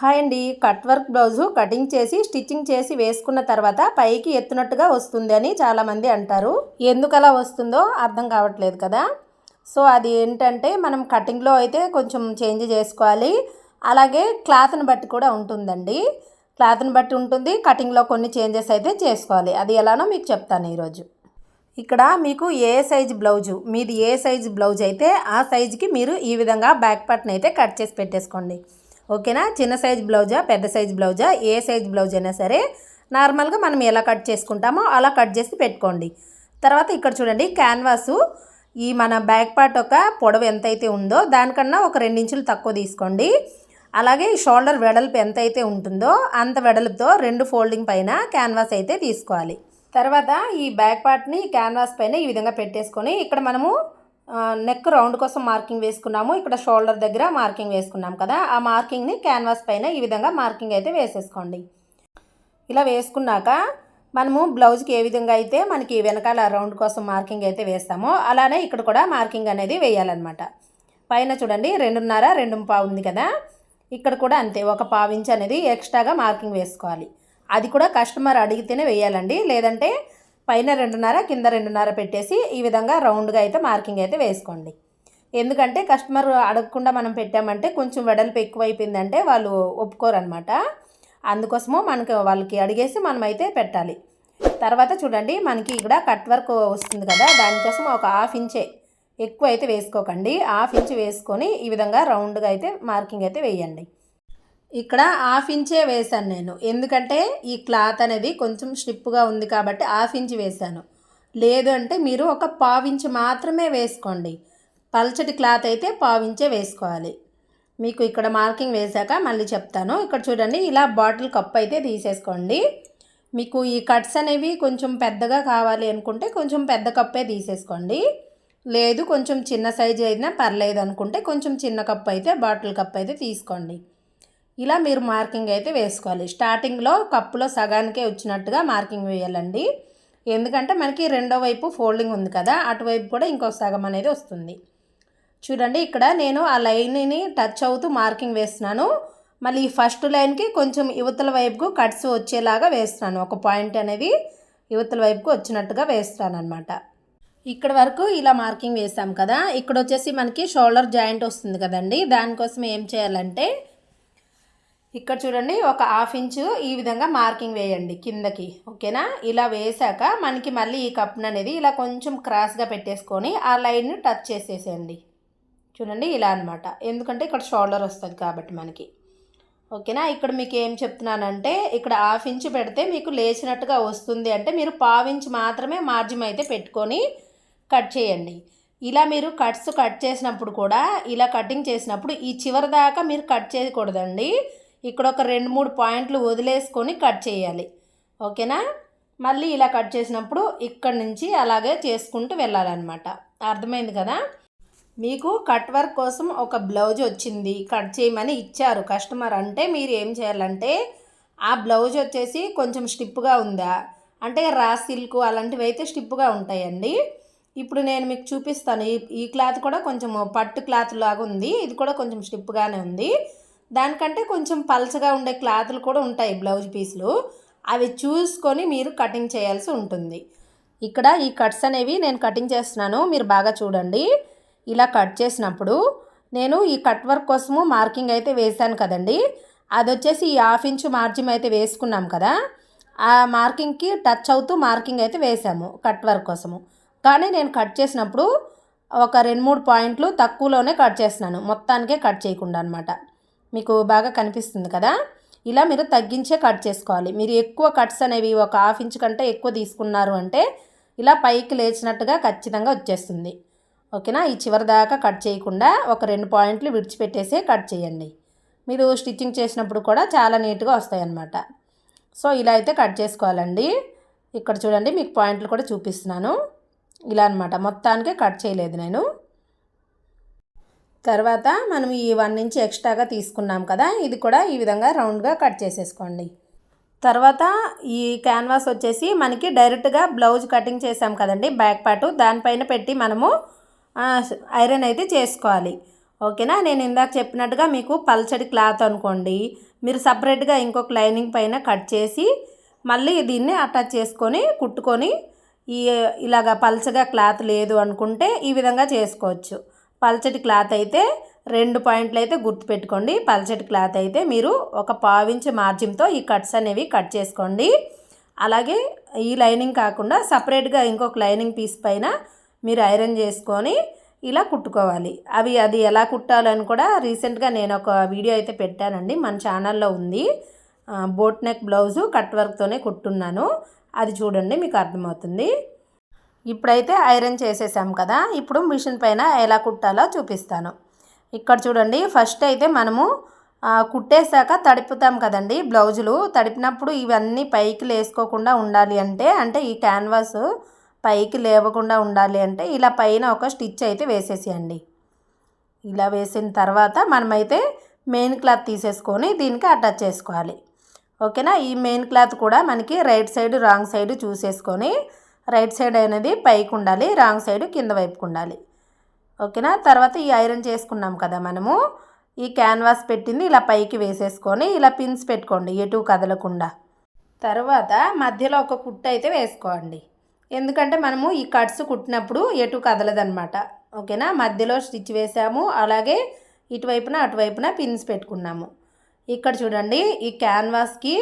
Hi అండి. Cut work blouse cutting చేసి stitching చేసి వేసుకున్న తర్వాత పైకి ఎత్తునట్టుగా వస్తుంది అని చాలామంది అంటారు. ఎందుకు అలా వస్తుందో అర్థం కావట్లేదు కదా. సో అది ఏంటంటే మనం కటింగ్లో అయితే కొంచెం చేంజ్ చేసుకోవాలి. అలాగే క్లాత్ని బట్టి కూడా ఉంటుందండి. క్లాత్ని బట్టి ఉంటుంది. కటింగ్లో కొన్ని చేంజెస్ అయితే చేసుకోవాలి. అది ఎలానో మీకు చెప్తాను ఈరోజు. ఇక్కడ మీకు ఏ సైజ్ బ్లౌజు మీది ఏ సైజ్ బ్లౌజ్ అయితే ఆ సైజుకి మీరు ఈ విధంగా బ్యాక్ పార్ట్ని అయితే కట్ చేసి పెట్టేసుకోండి. ఓకేనా? చిన్న సైజ్ బ్లౌజా పెద్ద సైజ్ బ్లౌజా ఏ సైజ్ బ్లౌజ్ అయినా సరే నార్మల్గా మనం ఎలా కట్ చేసుకుంటామో అలా కట్ చేసి పెట్టుకోండి. తర్వాత ఇక్కడ చూడండి క్యాన్వాసు. ఈ మన బ్యాక్ పార్ట్ ఒక పొడవు ఎంతైతే ఉందో దానికన్నా ఒక రెండించులు తక్కువ తీసుకోండి. అలాగే ఈ షోల్డర్ వెడల్పు ఎంతైతే ఉంటుందో అంత వెడల్పుతో రెండు ఫోల్డింగ్ పైన క్యాన్వాస్ అయితే తీసుకోవాలి. తర్వాత ఈ బ్యాక్ పార్ట్ని క్యాన్వాస్ పైన ఈ విధంగా పెట్టేసుకొని ఇక్కడ మనము నెక్ రౌండ్ కోసం మార్కింగ్ వేసుకున్నాము. ఇక్కడ షోల్డర్ దగ్గర మార్కింగ్ వేసుకున్నాం కదా. ఆ మార్కింగ్ని క్యాన్వాస్ పైన ఈ విధంగా మార్కింగ్ అయితే వేసేసుకోండి. ఇలా వేసుకున్నాక మనము బ్లౌజ్కి ఏ విధంగా అయితే మనకి వెనకాల రౌండ్ కోసం మార్కింగ్ అయితే వేస్తామో అలానే ఇక్కడ కూడా మార్కింగ్ అనేది వేయాలన్నమాట. పైన చూడండి రెండున్నర రెండు పావు ఉంది కదా. ఇక్కడ కూడా అంతే ఒక పావు ఇంచ్ అనేది ఎక్స్ట్రాగా మార్కింగ్ వేసుకోవాలి. అది కూడా కస్టమర్ అడిగితేనే వేయాలండి. లేదంటే పైన రెండున్నర కింద రెండున్నర పెట్టేసి ఈ విధంగా రౌండ్గా అయితే మార్కింగ్ అయితే వేసుకోండి. ఎందుకంటే కస్టమర్ అడగకుండా మనం పెట్టామంటే కొంచెం వెడల్పు ఎక్కువైపోయిందంటే వాళ్ళు ఒప్పుకోరనమాట అందుకోసము మనకి వాళ్ళకి అడిగేసి మనమైతే పెట్టాలి. తర్వాత చూడండి మనకి ఇక్కడ కట్ వర్క్ వస్తుంది కదా దానికోసం ఒక హాఫ్ ఇంచే ఎక్కువ అయితే వేసుకోకండి. హాఫ్ ఇంచ్ వేసుకొని ఈ విధంగా రౌండ్గా అయితే మార్కింగ్ అయితే వేయండి. ఇక్కడ హాఫ్ ఇంచే వేశాను నేను. ఎందుకంటే ఈ క్లాత్ అనేది కొంచెం స్టిప్గా ఉంది కాబట్టి హాఫ్ ఇంచ్ వేశాను. లేదు అంటే మీరు ఒక పావించ్ మాత్రమే వేసుకోండి. పల్చటి క్లాత్ అయితే పావించే వేసుకోవాలి. మీకు ఇక్కడ మార్కింగ్ వేశాక మళ్ళీ చెప్తాను. ఇక్కడ చూడండి ఇలా బాటిల్ కప్ అయితే తీసేసుకోండి. మీకు ఈ కట్స్ అనేవి కొంచెం పెద్దగా కావాలి అనుకుంటే కొంచెం పెద్ద కప్పే తీసేసుకోండి. లేదు కొంచెం చిన్న సైజు అయినా పర్లేదు అనుకుంటే కొంచెం చిన్న కప్ అయితే బాటిల్ కప్ అయితే తీసుకోండి. ఇలా మీరు మార్కింగ్ అయితే వేసుకోవాలి. స్టార్టింగ్లో కప్పులో సగానికే వచ్చినట్టుగా మార్కింగ్ వేయాలండి. ఎందుకంటే మనకి రెండో వైపు ఫోల్డింగ్ ఉంది కదా అటువైపు కూడా ఇంకో సగం అనేది వస్తుంది. చూడండి ఇక్కడ నేను ఆ లైన్ని టచ్ అవుతూ మార్కింగ్ వేస్తున్నాను. మళ్ళీ ఈ ఫస్ట్ లైన్కి కొంచెం యువతల వైపుకు కట్స్ వచ్చేలాగా వేస్తున్నాను. ఒక పాయింట్ అనేది యువతల వైపుకు వచ్చినట్టుగా వేస్తాను అనమాట ఇక్కడ వరకు ఇలా మార్కింగ్ వేసాం కదా ఇక్కడ వచ్చేసి మనకి షోల్డర్ జాయింట్ వస్తుంది కదండి. దానికోసం ఏం చేయాలంటే ఇక్కడ చూడండి ఒక హాఫ్ ఇంచు ఈ విధంగా మార్కింగ్ వేయండి కిందకి ఓకేనా? ఇలా వేసాక మనకి మళ్ళీ ఈ కప్ను అనేది ఇలా కొంచెం క్రాస్గా పెట్టేసుకొని ఆ లైన్ని టచ్ చేసేసేయండి. చూడండి ఇలా అనమాట ఎందుకంటే ఇక్కడ షోల్డర్ వస్తుంది కాబట్టి మనకి. ఓకేనా? ఇక్కడ మీకు ఏం చెప్తున్నానంటే ఇక్కడ హాఫ్ ఇంచ్ పెడితే మీకు లేచినట్టుగా వస్తుంది అంటే మీరు పావించి మాత్రమే మార్జిన్ అయితే పెట్టుకొని కట్ చేయండి. ఇలా మీరు కట్స్ కట్ చేసినప్పుడు కూడా ఇలా కటింగ్ చేసినప్పుడు ఈ చివరి దాకా మీరు కట్ చేయకూడదండి. ఇక్కడ ఒక రెండు మూడు పాయింట్లు వదిలేసుకొని కట్ చేయాలి. ఓకేనా? మళ్ళీ ఇలా కట్ చేసినప్పుడు ఇక్కడ నుంచి అలాగే చేసుకుంటూ వెళ్ళాలన్నమాట. అర్థమైంది కదా? మీకు కట్ వర్క్ కోసం ఒక బ్లౌజ్ వచ్చింది కట్ చేయమని ఇచ్చారు కస్టమర్ అంటే మీరు ఏం చేయాలంటే ఆ బ్లౌజ్ వచ్చేసి కొంచెం స్టిప్గా ఉందా? అంటే రా సిల్క్ అలాంటివి అయితే స్టిప్గా ఉంటాయండి. ఇప్పుడు నేను మీకు చూపిస్తాను ఈ ఈ క్లాత్ కూడా కొంచెం పట్టు క్లాత్ లాగా ఉంది ఇది కూడా కొంచెం స్టిప్గానే ఉంది. దానికంటే కొంచెం పల్చగా ఉండే క్లాత్లు కూడా ఉంటాయి బ్లౌజ్ పీస్లు. అవి చూసుకొని మీరు కటింగ్ చేయాల్సి ఉంటుంది. ఇక్కడ ఈ కట్స్ అనేవి నేను కటింగ్ చేస్తున్నాను. మీరు బాగా చూడండి. ఇలా కట్ చేసినప్పుడు నేను ఈ కట్ వర్క్ కోసము మార్కింగ్ అయితే వేశాను కదండి. అది వచ్చేసి ఈ హాఫ్ ఇంచు మార్జిన్ అయితే వేసుకున్నాం కదా. ఆ మార్కింగ్కి టచ్ అవుతూ మార్కింగ్ అయితే వేసాము కట్ వర్క్ కోసము. కానీ నేను కట్ చేసినప్పుడు ఒక రెండు మూడు పాయింట్లు తక్కువలోనే కట్ చేస్తున్నాను. మొత్తానికే కట్ చేయకుండా అనమాట మీకు బాగా కనిపిస్తుంది కదా? ఇలా మీరు తగ్గించే కట్ చేసుకోవాలి. మీరు ఎక్కువ కట్స్ అనేవి ఒక హాఫ్ ఇంచ్ కంటే ఎక్కువ తీసుకున్నారు అంటే ఇలా పైకి లేచినట్టుగా ఖచ్చితంగా వచ్చేస్తుంది. ఓకేనా? ఈ చివరి దాకా కట్ చేయకుండా ఒక రెండు పాయింట్లు విడిచిపెట్టేసే కట్ చేయండి. మీరు స్టిచ్చింగ్ చేసినప్పుడు కూడా చాలా నీట్గా వస్తాయన్నమాట. సో ఇలా అయితే కట్ చేసుకోవాలండి. ఇక్కడ చూడండి మీకు పాయింట్లు కూడా చూపిస్తున్నాను. ఇలా అనమాట మొత్తానికే కట్ చేయలేదు నేను. తర్వాత మనం ఈ వన్ ఇంచ్ ఎక్స్ట్రాగా తీసుకున్నాం కదా ఇది కూడా ఈ విధంగా రౌండ్గా కట్ చేసేసుకోండి. తర్వాత ఈ క్యాన్వాస్ వచ్చేసి మనకి డైరెక్ట్గా బ్లౌజ్ కటింగ్ చేసాం కదండి బ్యాక్ పార్ట్. దానిపైన పెట్టి మనము ఐరన్ అయితే చేసుకోవాలి. ఓకేనా? నేను ఇందాక చెప్పినట్టుగా మీకు పల్చడి క్లాత్ అనుకోండి మీరు సపరేట్గా ఇంకొక లైనింగ్ పైన కట్ చేసి మళ్ళీ దీన్ని అటాచ్ చేసుకొని కుట్టుకొని ఈ ఇలాగ పల్చగా క్లాత్ లేదు అనుకుంటే ఈ విధంగా చేసుకోవచ్చు. పల్చటి క్లాత్ అయితే రెండు పాయింట్లు అయితే గుర్తుపెట్టుకోండి. పల్చటి క్లాత్ అయితే మీరు ఒక పావించి మార్జిన్తో ఈ కట్స్ అనేవి కట్ చేసుకోండి. అలాగే ఈ లైనింగ్ కాకుండా సపరేట్గా ఇంకొక లైనింగ్ పీస్ పైన మీరు ఐరన్ చేసుకొని ఇలా కుట్టుకోవాలి. అవి అది ఎలా కుట్టాలని కూడా రీసెంట్గా నేను ఒక వీడియో అయితే పెట్టానండి. మన ఛానల్లో ఉంది. బోట్ నెక్ బ్లౌజు కట్ వర్క్తోనే కుట్టున్నాను. అది చూడండి మీకు అర్థమవుతుంది. ఇప్పుడైతే ఐరన్ చేసేసాం కదా ఇప్పుడు మిషన్ పైన ఎలా కుట్టాలో చూపిస్తాను. ఇక్కడ చూడండి ఫస్ట్ అయితే మనము కుట్టేశాక తడుపుతాం కదండి బ్లౌజులు. తడిపినప్పుడు ఇవన్నీ పైకి లేసుకోకుండా ఉండాలి అంటే అంటే ఈ క్యాన్వాస్ పైకి లేవకుండా ఉండాలి అంటే ఇలా పైన ఒక స్టిచ్ అయితే వేసేసేయండి. ఇలా వేసిన తర్వాత మనమైతే మెయిన్ క్లాత్ తీసేసుకొని దీనికి అటాచ్ చేసుకోవాలి. ఓకేనా? ఈ మెయిన్ క్లాత్ కూడా మనకి రైట్ సైడ్ రాంగ్ సైడ్ చూసేసుకొని రైట్ సైడ్ అనేది పైకి ఉండాలి రాంగ్ సైడ్ కింద వైపుకు ఉండాలి. ఓకేనా? తర్వాత ఈ ఐరన్ చేసుకున్నాం కదా మనము. ఈ క్యాన్వాస్ పెట్టింది ఇలా పైకి వేసేసుకొని ఇలా పిన్స్ పెట్టుకోండి ఎటు కదలకుండా. తర్వాత మధ్యలో ఒక కుట్టు అయితే వేసుకోండి. ఎందుకంటే మనము ఈ కట్స్ కుట్టినప్పుడు ఎటు కదలదనమాట ఓకేనా? మధ్యలో స్టిచ్ వేసాము అలాగే ఇటువైపున అటువైపున పిన్స్ పెట్టుకున్నాము. ఇక్కడ చూడండి ఈ క్యాన్వాస్కి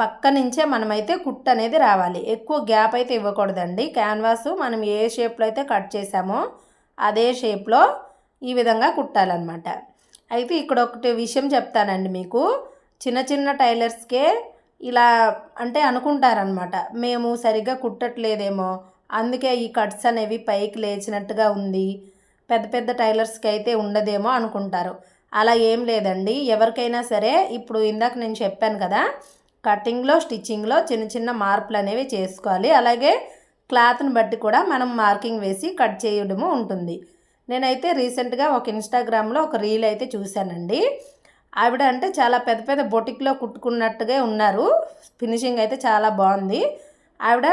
పక్క నుంచే మనమైతే కుట్ అనేది రావాలి. ఎక్కువ గ్యాప్ అయితే ఇవ్వకూడదండి. క్యాన్వాస్ మనం ఏ షేప్లో అయితే కట్ చేసామో అదే షేప్లో ఈ విధంగా కుట్టాలన్నమాట. అయితే ఇక్కడ ఒకటి విషయం చెప్తానండి మీకు. చిన్న చిన్న టైలర్స్కే ఇలా అంటే అనుకుంటారనమాట మేము సరిగ్గా కుట్టట్లేదేమో అందుకే ఈ కట్స్ అనేవి పైకి లేచినట్టుగా ఉంది పెద్ద పెద్ద టైలర్స్కి అయితే ఉండదేమో అనుకుంటారు. అలా ఏం లేదండి. ఎవరికైనా సరే ఇప్పుడు ఇందాక నేను చెప్పాను కదా కటింగ్లో స్టిచ్చింగ్లో చిన్న చిన్న మార్పులు అనేవి చేసుకోవాలి. అలాగే క్లాత్ని బట్టి కూడా మనం మార్కింగ్ వేసి కట్ చేయడము ఉంటుంది. నేనైతే రీసెంట్గా ఒక ఇన్స్టాగ్రామ్లో ఒక రీల్ అయితే చూశానండి. ఆవిడ అంటే చాలా పెద్ద పెద్ద బొటిక్లో కుట్టుకున్నట్టుగా ఉన్నారు. ఫినిషింగ్ అయితే చాలా బాగుంది. ఆవిడ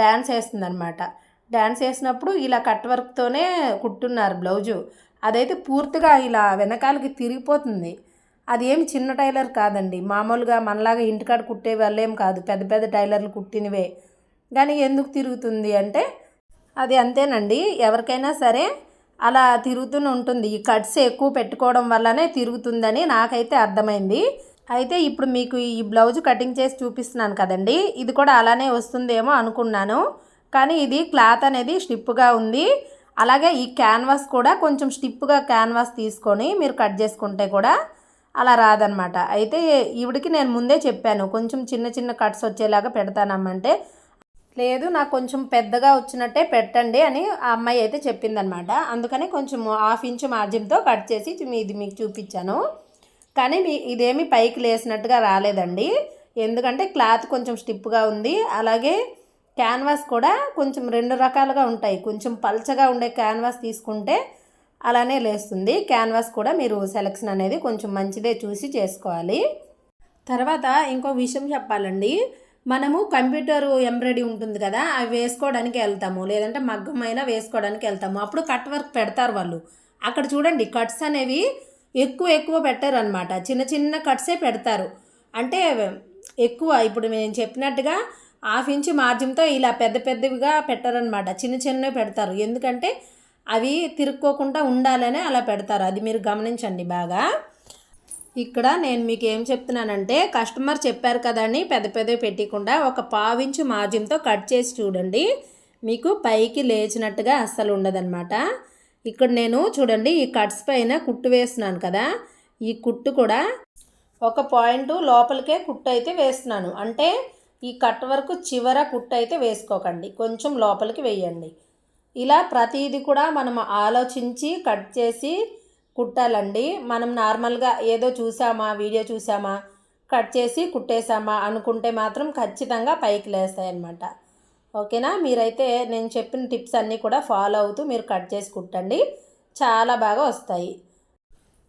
డ్యాన్స్ వేస్తుందనమాట డ్యాన్స్ వేసినప్పుడు ఇలా కట్ వర్క్తోనే కుట్టున్నారు బ్లౌజు. అదైతే పూర్తిగా ఇలా వెనకాలకి తిరిగిపోతుంది. అది ఏమి చిన్న టైలర్ కాదండి. మామూలుగా మనలాగా ఇంటికాడ కుట్టే వాళ్ళేం కాదు. పెద్ద పెద్ద టైలర్లు కుట్టినవే. కానీ ఎందుకు తిరుగుతుంది అంటే అది అంతేనండి. ఎవరికైనా సరే అలా తిరుగుతూనే ఉంటుంది. ఈ కట్స్ ఎక్కువ పెట్టుకోవడం వల్లనే తిరుగుతుందని నాకైతే అర్థమైంది. అయితే ఇప్పుడు మీకు ఈ బ్లౌజ్ కటింగ్ చేసి చూపిస్తున్నాను కదండి. ఇది కూడా అలానే వస్తుందేమో అనుకున్నాను. కానీ ఇది క్లాత్ అనేది స్టిప్గా ఉంది. అలాగే ఈ క్యాన్వాస్ కూడా కొంచెం స్టిప్గా క్యాన్వాస్ తీసుకొని మీరు కట్ చేసుకుంటే కూడా అలా రాదనమాట. అయితే ఈవిడికి నేను ముందే చెప్పాను కొంచెం చిన్న చిన్న కట్స్ వచ్చేలాగా పెడతానమ్మంటే. లేదు నాకు కొంచెం పెద్దగా వచ్చినట్టే పెట్టండి అని ఆ అమ్మాయి అయితే చెప్పిందనమాట. అందుకని కొంచెం హాఫ్ ఇంచ్ మార్జిన్తో కట్ చేసి ఇది మీకు చూపించాను. కానీ మీ ఇదేమి పైకి లేసినట్టుగా రాలేదండి. ఎందుకంటే క్లాత్ కొంచెం స్టిప్గా ఉంది. అలాగే క్యాన్వాస్ కూడా కొంచెం రెండు రకాలుగా ఉంటాయి. కొంచెం పల్చగా ఉండే క్యాన్వాస్ తీసుకుంటే అలానే లేస్తుంది. క్యాన్వాస్ కూడా మీరు సెలెక్షన్ అనేది కొంచెం మంచిదే చూసి చేసుకోవాలి. తర్వాత ఇంకో విషయం చెప్పాలండి. మనము కంప్యూటర్ ఎంబ్రాయిడరీ ఉంటుంది కదా అవి వేసుకోవడానికి వెళ్తాము. లేదంటే మగ్గమైనా వేసుకోవడానికి వెళ్తాము. అప్పుడు కట్ వర్క్ పెడతారు వాళ్ళు. అక్కడ చూడండి కట్స్ అనేవి ఎక్కువ ఎక్కువ పెట్టారు అనమాట చిన్న చిన్న కట్సే పెడతారు. అంటే ఎక్కువ ఇప్పుడు నేను చెప్పినట్టుగా హాఫ్ ఇంచ్ మార్జిన్తో ఇలా పెద్ద పెద్దవిగా పెట్టారనమాట చిన్న చిన్నవి పెడతారు. ఎందుకంటే అవి తిరుక్కోకుండా ఉండాలనే అలా పెడతారు. అది మీరు గమనించండి బాగా. ఇక్కడ నేను మీకు ఏం చెప్తున్నానంటే కస్టమర్ చెప్పారు కదండి పెద్ద పెద్ద పెట్టకుండా ఒక పావించు మార్జిన్తో కట్ చేసి చూడండి. మీకు పైకి లేచినట్టుగా అస్సలు ఉండదన్నమాట. ఇక్కడ నేను చూడండి ఈ కట్స్ పైన కుట్టు వేస్తున్నాను కదా. ఈ కుట్టు కూడా ఒక పాయింట్ లోపలికే కుట్టు అయితే వేస్తున్నాను. అంటే ఈ కట్ వరకు చివర కుట్టు అయితే వేసుకోకండి. కొంచెం లోపలికి వేయండి. ఇలా ప్రతిదీ కూడా మనం ఆలోచించి కట్ చేసి కుట్టాలండి. మనం నార్మల్గా ఏదో చూసామా వీడియో చూసామా కట్ చేసి కుట్టేసామా అనుకుంటే మాత్రం ఖచ్చితంగా పైకి లేస్తాయన్నమాట. ఓకేనా? మీరైతే నేను చెప్పిన టిప్స్ అన్నీ కూడా ఫాలో అవుతూ మీరు కట్ చేసి కుట్టండి. చాలా బాగా వస్తాయి.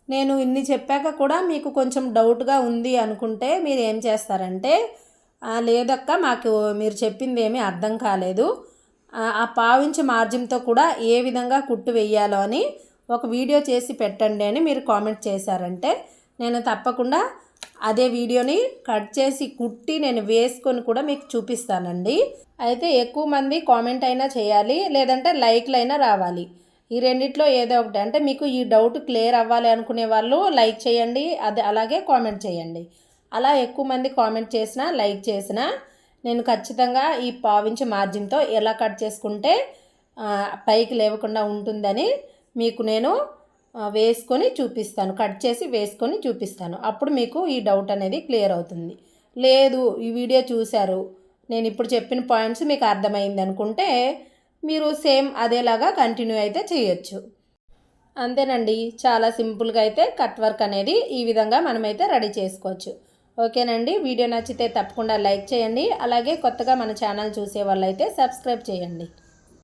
నేను ఇన్ని చెప్పాక కూడా మీకు కొంచెం డౌట్గా ఉంది అనుకుంటే మీరు ఏం చేస్తారంటే లేదక్క మాకు మీరు చెప్పింది ఏమీ అర్థం కాలేదు. ఆ పావించి మార్జిన్తో కూడా ఏ విధంగా కుట్టు వేయాలో అని ఒక వీడియో చేసి పెట్టండి అని మీరు కామెంట్ చేశారంటే నేను తప్పకుండా అదే వీడియోని కట్ చేసి కుట్టి నేను వేసుకొని కూడా మీకు చూపిస్తానండి. అయితే ఎక్కువ మంది కామెంట్ అయినా చేయాలి లేదంటే లైక్లు అయినా రావాలి. ఈ రెండిట్లో ఏదో ఒకటి. అంటే మీకు ఈ డౌట్ క్లియర్ అవ్వాలి అనుకునే వాళ్ళు లైక్ చేయండి అది అలాగే కామెంట్ చేయండి. అలా ఎక్కువ మంది కామెంట్ చేసినా లైక్ చేసినా నేను ఖచ్చితంగా ఈ పావించి మార్జిన్తో ఎలా కట్ చేసుకుంటే పైకి లేవకుండా ఉంటుందని మీకు నేను వేసుకొని చూపిస్తాను. కట్ చేసి వేసుకొని చూపిస్తాను. అప్పుడు మీకు ఈ డౌట్ అనేది క్లియర్ అవుతుంది. లేదు ఈ వీడియో చూశారు. నేను ఇప్పుడు చెప్పిన పాయింట్స్ మీకు అర్థమైంది అనుకుంటే మీరు సేమ్ అదేలాగా కంటిన్యూ అయితే చేయొచ్చు. అంతేనండి. చాలా సింపుల్గా అయితే కట్ వర్క్ అనేది ఈ విధంగా మనమైతే రెడీ చేసుకోవచ్చు. ఓకేనండి? వీడియో నచ్చితే తప్పకుండా లైక్ చేయండి. అలాగే కొత్తగా మన ఛానల్ చూసే వాళ్ళైతే సబ్స్క్రైబ్ చేయండి.